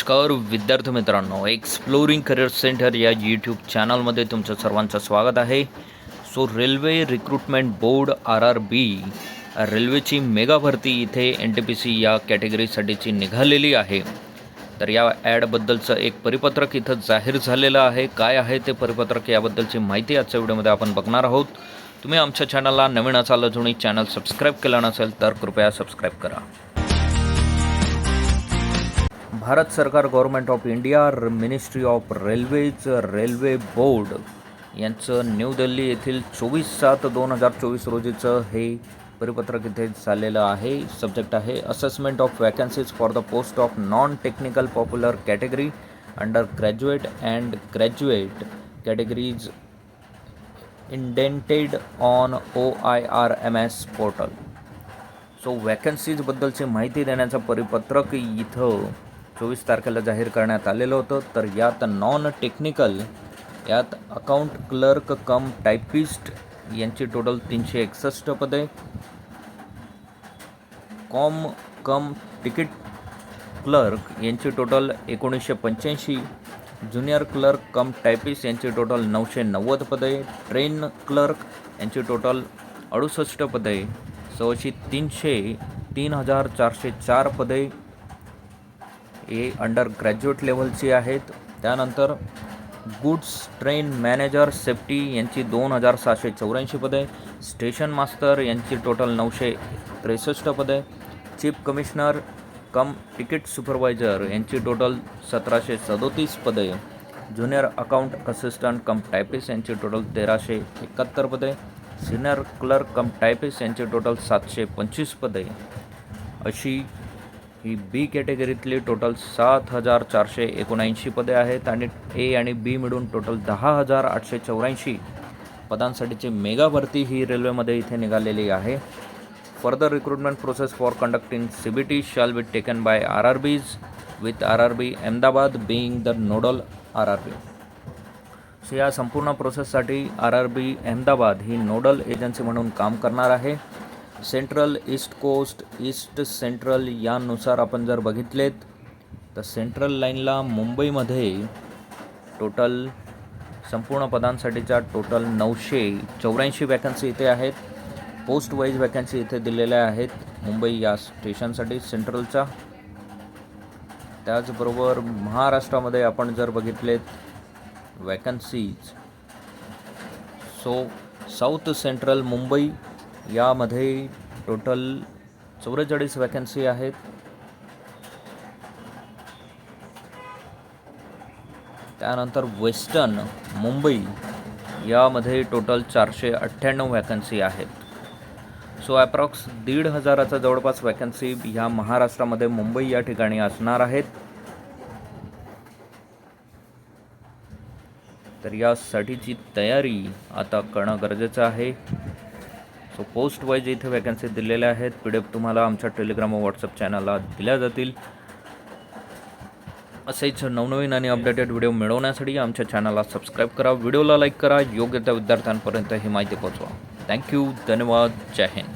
नमस्कार विद्यार्थी मित्रांनो एक्सप्लोरिंग करिअर सेंटर या यूट्यूब चॅनलमध्ये तुमचं सर्वांचं स्वागत आहे. So railway recruitment board R R B रेल्वेची मेगा भरती इथे एन टी पी सी या कॅटेगरीसाठीची निघालेली आहे. तर या ॲडबद्दलचं एक परिपत्रक इथं जाहीर झालेलं आहे. काय आहे ते परिपत्रक याबद्दलची माहिती आजच्या व्हिडिओमध्ये आपण बघणार आहोत. तुम्ही आमच्या चॅनलला नवीन असाल अजूनही चॅनल सबस्क्राईब केला नसेल तर कृपया सबस्क्राईब करा. भारत सरकार government of India ministry of railways railway board यांचं न्यू दिल्ली येथील चोवीस सात दोन हजार चोवीस रोजीचं हे परिपत्रक इथे झालेलं आहे. सब्जेक्ट आहे assessment of vacancies for the post of non technical popular category under graduate and graduate categories indented on O I R M S portal so वॅकन्सीजबद्दलची माहिती देण्याचं परिपत्रक इथं चोवीस तारखेला जाहीर करण्यात आलेलं होतं. तर यात नॉन टेक्निकल यात अकाउंट क्लर्क कम टायपिस्ट यांची टोटल तीनशे एकसष्ट पदे. कॉम कम तिकीट क्लर्क यांची टोटल एकोणीसशे पंच्याऐंशी. ज्युनियर क्लर्क कम टायपिस्ट यांची टोटल नऊशे नव्वद पदे. ट्रेन क्लर्क यांची टोटल अडुसष्ट पदे. सव्वाशे तीनशे तीन हजार चारशे चार पदे. हे अंडर ग्रॅज्युएट लेवलची आहेत. त्यानंतर गुड्स ट्रेन मॅनेजर सेफ्टी यांची दोन हजार सहाशे चौऱ्याऐंशी पदे स्टेशन मास्तर यांची टोटल नऊशे त्रेसष्ट पदे chief commissioner cum ticket supervisor यांची टोटल सतराशे सदोतीस पदे junior account assistant cum typist यांची टोटल तेराशे एकाहत्तर पदे सिनियर क्लर्क कम टायपिस यांची टोटल सातशे पंचवीस पदे. अशी ही बी कॅटेगरीतली टोटल सात हजार चारशे एकोणऐंशी पदे आहेत आणि ए आणि बी मिळून टोटल दहा हजार आठशे चौऱ्याऐंशी पदांसाठीची मेगा भरती ही रेल्वेमध्ये इथे निघालेली आहे. Further recruitment process for conducting C B T shall be taken by R R Bs with R R B Ahmedabad being the nodal R R B so या संपूर्ण प्रोसेससाठी आर आर बी अहमदाबाद ही nodal agency म्हणून काम करणार आहे. Central east coast east central यानुसार आपण जर बघितलेत तर सेंट्रल लाईनला मुंबईमध्ये टोटल संपूर्ण पदांसाठीच्या टोटल नऊशे चौऱ्याऐंशी वॅकन्सी इथे आहेत. पोस्ट वाईज वॅकन्सी इथे दिलेल्या आहेत मुंबई या स्टेशनसाठी सेंट्रलच्या त्याचबरोबर महाराष्ट्रामध्ये आपण जर बघितलेत vacancies so south central Mumbai यामध्ये टोटल चौवेचाळीस वॅकन्सी आहेत. त्यानंतर वेस्टर्न मुंबई यामध्ये टोटल चारशे अठ्ठ्याण्णव वॅकन्सी आहेत. सो ॲप्रॉक्स दीड हजाराचा जवळपास वॅकन्सी ह्या महाराष्ट्रामध्ये मुंबई या ठिकाणी असणार आहेत. तर यासाठीची तयारी आता करणं गरजेचं आहे. सो पोस्ट वाईज इथे वॅकन्सी दिलेल्या आहेत. पी डी एफ तुम्हाला आमच्या टेलिग्राम व व्हॉट्सअप चॅनलला दिल्या जातील. असेच नवनवीन आणि अपडेटेड व्हिडिओ मिळवण्यासाठी आमच्या चॅनलला सबस्क्राईब करा. व्हिडिओला लाईक करा. योग्य त्या विद्यार्थ्यांपर्यंत ही माहिती पोहोचवा. थँक्यू धन्यवाद. जय हिंद.